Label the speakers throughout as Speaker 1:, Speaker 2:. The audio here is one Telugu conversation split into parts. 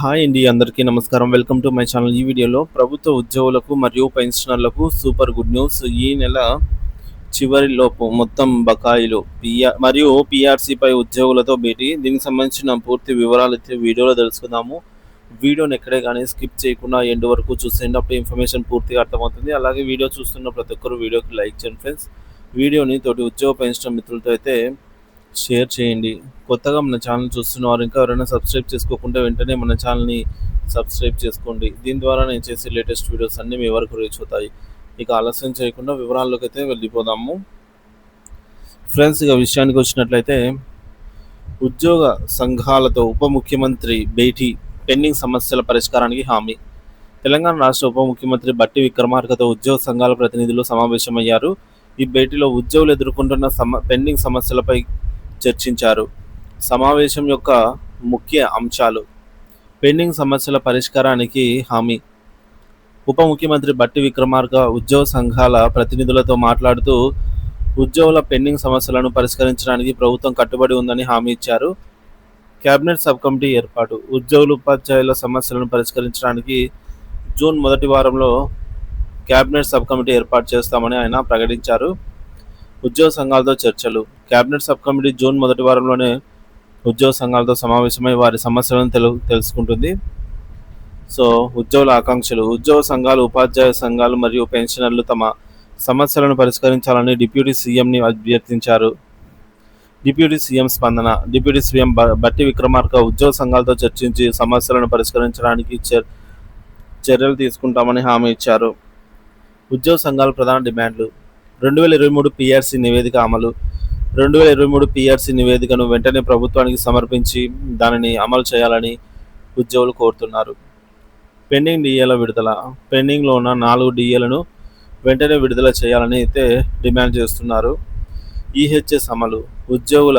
Speaker 1: హాయ్ అండి అందరికీ నమస్కారం. Welcome to my channel. ఈ వీడియోలో ప్రభుత్వ ఉద్యోగులకు మరియు పెన్షనర్లకు సూపర్ గుడ్ న్యూస్. ఈ నెల చివరిలోపు మొత్తం బకాయిలు పిఆర్ మరియు పిఆర్సీపై ఉద్యోగులతో భేటీ. దీనికి సంబంధించిన పూర్తి వివరాలు అయితే వీడియోలో తెలుసుకుందాము. వీడియోని ఎక్కడే కానీ స్కిప్ చేయకుండా ఎండ్ వరకు చూసేయండి. అప్పుడు ఇన్ఫర్మేషన్ పూర్తిగా అర్థమవుతుంది. అలాగే వీడియో చూస్తున్న ప్రతి ఒక్కరు వీడియోకి లైక్ చేయండి ఫ్రెండ్స్. వీడియోని తోటి ఉద్యోగ పెన్షన్ మిత్రులతో అయితే షేర్ చేయండి. కొత్తగా మన ఛానల్ చూస్తున్నవారు ఇంకా ఎవరైనా సబ్స్క్రైబ్ చేసుకోకుండా వెంటనే మన ఛానల్ని సబ్స్క్రైబ్ చేసుకోండి. దీని ద్వారా నేను చేసే లేటెస్ట్ వీడియోస్ అన్నీ మీ వరకు రీచ్ అవుతాయి. ఇక ఆలస్యం చేయకుండా వివరాల్లోకి అయితే వెళ్ళిపోదాము. ఫ్రెండ్స్ ఇక విషయానికి వచ్చినట్లయితే ఉద్యోగ సంఘాలతో ఉప ముఖ్యమంత్రి భేటీ పెండింగ్ సమస్యల పరిష్కారానికి హామీ. తెలంగాణ రాష్ట్ర ఉప ముఖ్యమంత్రి బట్టి విక్రమార్కతో ఉద్యోగ సంఘాల ప్రతినిధులు సమావేశమయ్యారు. ఈ భేటీలో ఉద్యోగులు ఎదుర్కొంటున్న సమ పెండింగ్ సమస్యలపై చర్చించారు. సమావేశం యొక్క ముఖ్య అంశాలు. పెండింగ్ సమస్యల పరిష్కారానికి హామీ. ఉప ముఖ్యమంత్రి బట్టి విక్రమార్క ఉద్యోగ సంఘాల ప్రతినిధులతో మాట్లాడుతూ ఉద్యోగుల పెండింగ్ సమస్యలను పరిష్కరించడానికి ప్రభుత్వం కట్టుబడి ఉందని హామీ ఇచ్చారు. కేబినెట్ సబ్ కమిటీ ఏర్పాటు. ఉద్యోగులు ఉపాధ్యాయుల సమస్యలను పరిష్కరించడానికి జూన్ మొదటి వారంలో కేబినెట్ సబ్ కమిటీ ఏర్పాటు చేస్తామని ఆయన ప్రకటించారు. ఉద్యోగ సంఘాలతో చర్చలు. కేబినెట్ సబ్ కమిటీ జూన్ మొదటి వారంలోనే ఉద్యోగ సంఘాలతో సమావేశమై వారి సమస్యలను తెలు తెలుసుకుంటుంది. సో ఉద్యోగుల ఆకాంక్షలు. ఉద్యోగ సంఘాలు ఉపాధ్యాయ సంఘాలు మరియు పెన్షనర్లు తమ సమస్యలను పరిష్కరించాలని డిప్యూటీ సీఎంని అభ్యర్థించారు. డిప్యూటీ సీఎం స్పందన. డిప్యూటీ సీఎం బ- బట్టి విక్రమార్క ఉద్యోగ సంఘాలతో చర్చించి సమస్యలను పరిష్కరించడానికి చర్- చర్యలు తీసుకుంటామని హామీ ఇచ్చారు. ఉద్యోగ సంఘాల ప్రధాన డిమాండ్లు. రెండు వేల ఇరవై మూడు పిఆర్సీ నివేదిక అమలు. రెండు వేల ఇరవై మూడు పిఆర్సీ నివేదికను వెంటనే ప్రభుత్వానికి సమర్పించి దానిని అమలు చేయాలని ఉద్యోగులు కోరుతున్నారు. పెండింగ్ డిఏల విడుదల. పెండింగ్లో ఉన్న నాలుగు డిఏలను వెంటనే విడుదల చేయాలని అయితే డిమాండ్ చేస్తున్నారు. ఈహెచ్ఎస్ అమలు. ఉద్యోగుల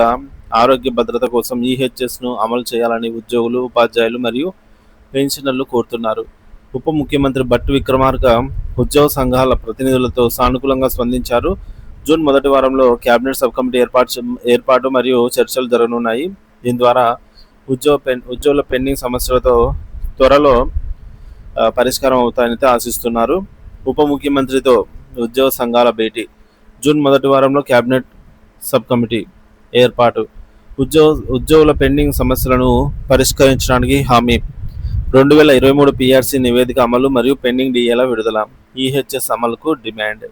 Speaker 1: ఆరోగ్య భద్రత కోసం ఈహెచ్ఎస్ను అమలు చేయాలని ఉద్యోగులు ఉపాధ్యాయులు మరియు పెన్షనర్లు కోరుతున్నారు. ఉప ముఖ్యమంత్రి భట్టి విక్రమార్క ఉద్యోగ సంఘాల ప్రతినిధులతో సానుకూలంగా స్పందించారు. జూన్ మొదటి వారంలో కేబినెట్ సబ్ కమిటీ ఏర్పాటు ఏర్పాటు మరియు చర్చలు జరగనున్నాయి. దీని ద్వారా ఉద్యోగ పెన్ ఉద్యోగుల పెండింగ్ సమస్యలతో త్వరలో పరిష్కారం అవుతాయని ఆశిస్తున్నారు. ఉప ముఖ్యమంత్రితో ఉద్యోగ సంఘాల భేటీ. జూన్ మొదటి వారంలో కేబినెట్ సబ్ కమిటీ ఏర్పాటు. ఉద్యోగ ఉద్యోగుల పెండింగ్ సమస్యలను పరిష్కరించడానికి హామీ. రెండు వేల ఇరవై మూడు పిఆర్సీ నివేదిక అమలు మరియు పెండింగ్ డిఏల విడుదల. ఈహెచ్ఎస్ అమలుకు డిమాండ్.